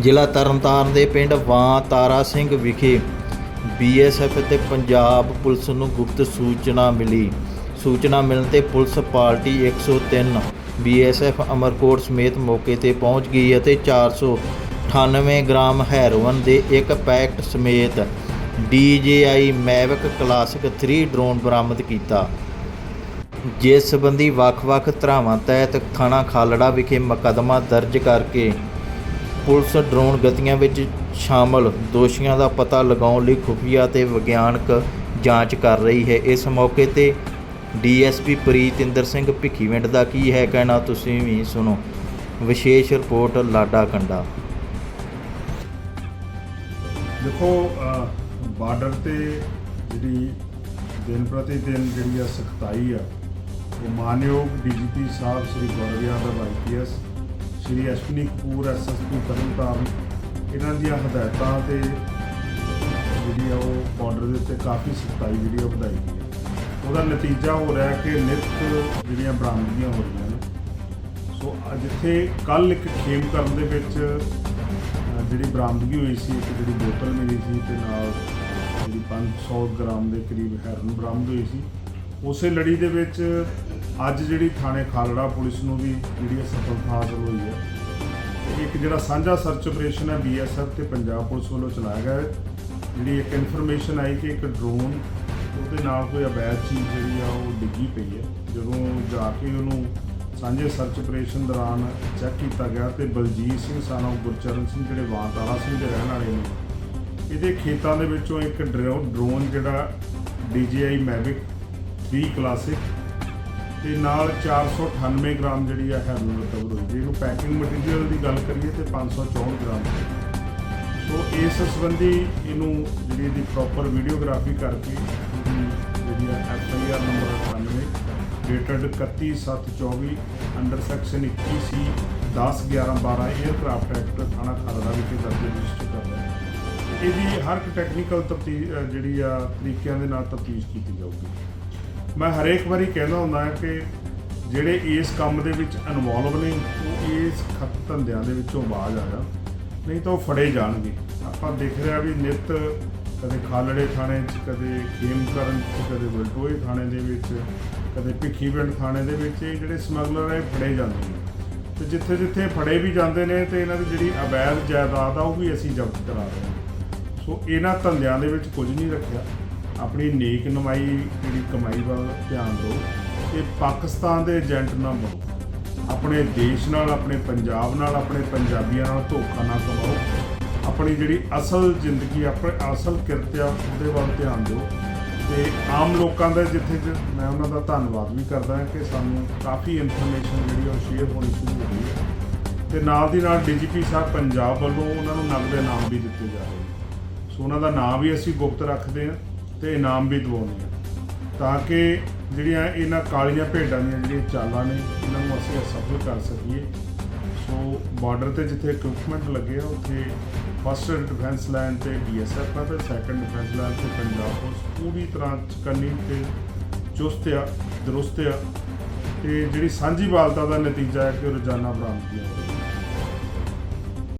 ਜ਼ਿਲ੍ਹਾ ਤਰਨਤਾਰਨ ਦੇ ਪਿੰਡ ਵਾਂ ਤਾਰਾ ਸਿੰਘ ਵਿਖੇ ਬੀਐਸਐਫ ਤੇ ਪੰਜਾਬ ਪੁਲਿਸ ਨੂੰ ਗੁਪਤ ਸੂਚਨਾ ਮਿਲੀ। ਸੂਚਨਾ ਮਿਲਣ ਤੇ ਪੁਲਿਸ ਪਾਰਟੀ 103 ਬੀਐਸਐਫ ਅਮਰਕੋਟ ਸਮੇਤ ਮੌਕੇ ਤੇ ਪਹੁੰਚ ਗਈ ਅਤੇ 498 ਗ੍ਰਾਮ ਹੈਰੋਇਨ ਦੇ ਇੱਕ ਪੈਕਟ ਸਮੇਤ DJI ਮੈਵਿਕ ਕਲਾਸਿਕ 3 ਡਰੋਨ ਬਰਾਮਦ ਕੀਤਾ। ਜਿਸ ਸੰਬੰਧੀ ਵੱਖ-ਵੱਖ ਧਰਾਵਾਂ ਤਹਿਤ ਥਾਣਾ ਖਾਲੜਾ ਵਿਖੇ ਮੁਕੱਦਮਾ ਦਰਜ ਕਰਕੇ ਪੁਲਿਸ ਡਰੋਨ ਗਤੀਆਂ ਵਿੱਚ ਸ਼ਾਮਲ, ਦੋਸ਼ੀਆਂ ਦਾ ਪਤਾ ਲਗਾਉਣ ਲਈ ਖੁਫੀਆ ਤੇ ਵਿਗਿਆਨਕ ਜਾਂਚ ਕਰ ਰਹੀ ਹੈ। ਇਸ ਮੌਕੇ ਤੇ ਡੀਐਸਪੀ ਪ੍ਰੀਤਿੰਦਰ ਸਿੰਘ ਭਿੱਖੀਵਿੰਡ ਦਾ ਕੀ ਹੈ ਕਹਿਣਾ ਤੁਸੀਂ ਵੀ ਸੁਣੋ। ਵਿਸ਼ੇਸ਼ ਰਿਪੋਰਟ, ਲਾਡਾ ਕੰਡਾ। ਦੇਖੋ ਬਾਰਡਰ ਤੇ ਜਿਹੜੀ ਦਿਨ ਪ੍ਰਤੀ ਦਿਨ ਜਿਹੜੀ ਆ ਸਖਤਾਈ ਆ, ਉਹ ਮਾਨਯੋਗ ਡੀਜੀਪੀ ਸਾਹਿਬ ਸ੍ਰੀ ਗੌਰਵ ਯਾਦਵ ਆਈਪੀਐਸ ਸ੍ਰੀ ਅਸ਼ਵਨੀ ਕਪੂਰ ਐਸਐਸਪੀ ਤਰਨਤਾਰਨ ਇਹਨਾਂ ਦੀਆਂ ਹਦਾਇਤਾਂ ਤੇ ਜਿਹੜੀ ਆ ਉਹ ਬਾਰਡਰ ਦੇ ਉੱਤੇ ਕਾਫੀ ਸਖਤਾਈ ਜਿਹੜੀ ਆ ਉਹ ਵਧਾਈ ਗਈ ਹੈ ਉਹਦਾ ਨਤੀਜਾ ਹੋ ਰਿਹਾ ਕਿ ਨਿਤ ਜਿਹੜੀਆਂ ਬਰਾਮਦਗੀਆਂ ਹੋ ਰਹੀਆਂ ਨੇ। ਸੋ ਜਿੱਥੇ ਕੱਲ ਇੱਕ ਖੇਮ ਕਰਨ ਦੇ ਵਿੱਚ ਜਿਹੜੀ ਬਰਾਮਦਗੀ ਹੋਈ ਸੀ, ਇੱਕ ਜਿਹੜੀ ਬੋਤਲ ਮਿਲੀ ਸੀ ਤੇ ਨਾਲ ਜਿਹੜੀ 500 ਗ੍ਰਾਮ ਦੇ ਕਰੀਬ ਹੈਰਨ ਬਰਾਮਦ ਹੋਈ ਸੀ। ਉਸੇ ਲੜੀ ਦੇ ਵਿੱਚ ਅੱਜ ਜਿਹੜੀ ਥਾਣੇ ਖਾਲੜਾ ਪੁਲਿਸ ਨੂੰ ਵੀ ਜਿਹੜੀ ਇਹ ਸਫਲਤਾ ਹਾਸਲ ਹੋਈ ਹੈ, ਇੱਕ ਜਿਹੜਾ ਸਾਂਝਾ ਸਰਚ ਆਪਰੇਸ਼ਨ ਹੈ ਬੀਐਸਐਫ ਤੇ ਪੰਜਾਬ ਪੁਲਿਸ ਵੱਲੋਂ ਚਲਾਇਆ ਗਿਆ ਹੈ। ਜਿਹੜੀ ਇੱਕ ਇਨਫੋਰਮੇਸ਼ਨ ਆਈ ਕਿ ਇੱਕ ਡਰੋਨ ਉਹਦੇ ਨਾਲ ਕੋਈ ਅਵੈਧ ਚੀਜ਼ ਜਿਹੜੀ ਆ ਉਹ ਡਿੱਗੀ ਪਈ ਹੈ। ਜਦੋਂ ਜਾ ਕੇ ਉਹਨੂੰ ਸਾਂਝੇ ਸਰਚ ਆਪਰੇਸ਼ਨ ਦੌਰਾਨ ਚੈੱਕ ਕੀਤਾ ਗਿਆ ਤੇ ਬਲਜੀਤ ਸਿੰਘ ਸਾਨੋ, ਗੁਰਚਰਨ ਸਿੰਘ ਜਿਹੜੇ ਵਾਂਤਾਲਾ ਸਿੰਘ ਦੇ ਰਹਿਣ ਵਾਲੇ ਨੇ, ਇਹਦੇ ਖੇਤਾਂ ਦੇ ਵਿੱਚੋਂ ਇੱਕ ਡਰੋ- ਡਰੋਨ ਜਿਹੜਾ DJI Mavic 3 ਕਲਾਸਿਕ ਤੇ ਨਾਲ 498 ਗ੍ਰਾਮ ਜਿਹੜੀ ਆ ਹੈਰੋਇਨ ਰਿਕਵਰ ਹੋਈ ਜੇ। ਇਹਨੂੰ ਪੈਕਿੰਗ ਮਟੀਰੀਅਲ ਦੀ ਗੱਲ ਕਰੀਏ ਤੇ 564 ਗ੍ਰਾਮ। ਸੋ ਇਸ ਸੰਬੰਧੀ ਇਹਨੂੰ ਜਿਹੜੀ ਇਹਦੀ ਪ੍ਰੋਪਰ ਵੀਡੀਓਗ੍ਰਾਫੀ ਕਰਕੇ ਇਹਦੀ ਜਿਹੜੀ F I R number 98 dated 31724 under section 21 C 10 11 12 aircraft act ਥਾਣਾ ਖਾਲੜਾ ਵਿਖੇ ਦਰਜ ਰਜਿਸਟਰ ਕਰਦਾ ਹੈ ਇਹਦੀ ਹਰ ਇੱਕ ਟੈਕਨੀਕਲ ਤਫਤੀਸ਼ ਜਿਹੜੀ ਆ ਤਰੀਕਿਆਂ ਦੇ ਨਾਲ ਤਫਤੀਸ਼ ਕੀਤੀ ਜਾਊਗੀ। ਮੈਂ ਹਰੇਕ ਵਾਰੀ ਕਹਿੰਦਾ ਹੁੰਦਾ ਕਿ ਜਿਹੜੇ ਇਸ ਕੰਮ ਦੇ ਵਿੱਚ ਇਨਵੋਲਵ ਨੇ, ਉਹ ਇਸ ਖਤ ਧੰਦਿਆਂ ਦੇ ਵਿੱਚੋਂ ਬਾਜ਼ ਆ ਜਾਣ ਨਹੀਂ ਤਾਂ ਉਹ ਫੜੇ ਜਾਣਗੇ। ਆਪਾਂ ਦੇਖ ਰਿਹਾ ਵੀ ਨਿਤ ਕਦੇ ਖਾਲੜੇ ਥਾਣੇ 'ਚ, ਕਦੇ ਖੇਮਕਰਨ 'ਚ, ਕਦੇ ਬਲਟੋਏ ਥਾਣੇ ਦੇ ਵਿੱਚ, ਕਦੇ ਭਿੱਖੀਵਿੰਡ ਥਾਣੇ ਦੇ ਵਿੱਚ ਇਹ ਜਿਹੜੇ ਸਮਗਲਰ ਹੈ ਫੜੇ ਜਾਂਦੇ ਨੇ। ਤੇ ਜਿੱਥੇ ਜਿੱਥੇ ਫੜੇ ਵੀ ਜਾਂਦੇ ਨੇ ਤੇ ਇਹਨਾਂ ਦੀ ਜਿਹੜੀ ਅਵੈਧ ਜਾਇਦਾਦ ਆ, ਉਹ ਵੀ ਅਸੀਂ ਜ਼ਬਤ ਕਰਾ ਰਹੇ ਹਾਂ। ਸੋ ਇਹਨਾਂ ਧੰਦਿਆਂ ਦੇ ਵਿੱਚ ਕੁਝ ਨਹੀਂ ਰੱਖਿਆ। ਆਪਣੀ ਨੇਕ ਨਮਾਈ, ਜਿਹੜੀ ਕਮਾਈ ਵੱਲ ਧਿਆਨ ਦਿਓ ਤੇ ਪਾਕਿਸਤਾਨ ਦੇ ਏਜੰਟ ਨਾ ਬਣੋ ਆਪਣੇ ਦੇਸ਼ ਨਾਲ, ਆਪਣੇ ਪੰਜਾਬ ਨਾਲ, ਆਪਣੇ ਪੰਜਾਬੀਆਂ ਨਾਲ ਧੋਖਾ ਨਾ ਕਮਾਓ। ਆਪਣੀ ਜਿਹੜੀ ਅਸਲ ਜ਼ਿੰਦਗੀ, ਆਪਣੇ ਅਸਲ ਕਿਰਤ ਆ ਉਹਦੇ ਵੱਲ ਧਿਆਨ ਦਿਓ। ਤੇ ਆਮ ਲੋਕਾਂ ਦਾ ਜਿੱਥੇ ਮੈਂ ਉਹਨਾਂ ਦਾ ਧੰਨਵਾਦ ਵੀ ਕਰਦਾ ਹਾਂ ਕਿ ਸਾਨੂੰ ਕਾਫੀ ਇਨਫੋਰਮੇਸ਼ਨ ਜਿਹੜੀ ਆ ਉਹ ਸ਼ੇਅਰ ਹੋਣੀ ਸ਼ੁਰੂ ਹੋ ਗਈ ਹੈ। ਤੇ ਨਾਲ ਦੀ ਨਾਲ ਡੀਜੀਪੀ ਸਾਹਿਬ ਪੰਜਾਬ ਵੱਲੋਂ ਉਹਨਾਂ ਨੂੰ ਨਗਦ ਇਨਾਮ ਵੀ ਦਿੱਤੇ ਜਾ ਰਹੇ ਸੋ ਉਹਨਾਂ ਦਾ ਨਾਮ ਵੀ ਅਸੀਂ ਗੁਪਤ ਰੱਖਦੇ ਹਾਂ। ਤੇ ਇਨਾਮ ਵੀ ਦਿਵਾਉਂਦੇ ਹਾਂ ਤਾਂ ਕਿ ਜਿਹੜੀਆਂ ਇਹਨਾਂ ਕਾਲੀਆਂ ਭੇਡਾਂ ਦੀਆਂ ਜਿਹੜੀਆਂ ਚਾਲਾਂ ਨੇ, ਇਹਨਾਂ ਨੂੰ ਅਸੀਂ ਅਸਫਲ ਕਰ ਸਕੀਏ। ਸੋ ਬਾਰਡਰ ਤੇ ਜਿੱਥੇ ਇਕਵਿਪਮੈਂਟ ਲੱਗੇ ਆ, ਉੱਥੇ ਫਸਟ ਡਿਫੈਂਸ ਲਾਈਨ ਤੇ ਬੀਐਸਐਫ ਆ ਤੇ ਸੈਕੰਡ ਡਿਫੈਂਸ ਲਾਈਨ ਤੇ ਪੰਜਾਬ ਪੁਲਿਸ ਪੂਰੀ ਤਰ੍ਹਾਂ ਚਕੰਨੀ ਤੇ ਚੁਸਤ ਆ, ਦਰੁਸਤ ਆ। ਤੇ ਜਿਹੜੀ ਸਾਂਝੀ ਵਾਲਤਾ ਦਾ ਨਤੀਜਾ ਹੈ ਕਿ ਉਹ ਰੋਜ਼ਾਨਾ ਬਰਾਮਦਗੀਆਂ ਹੋ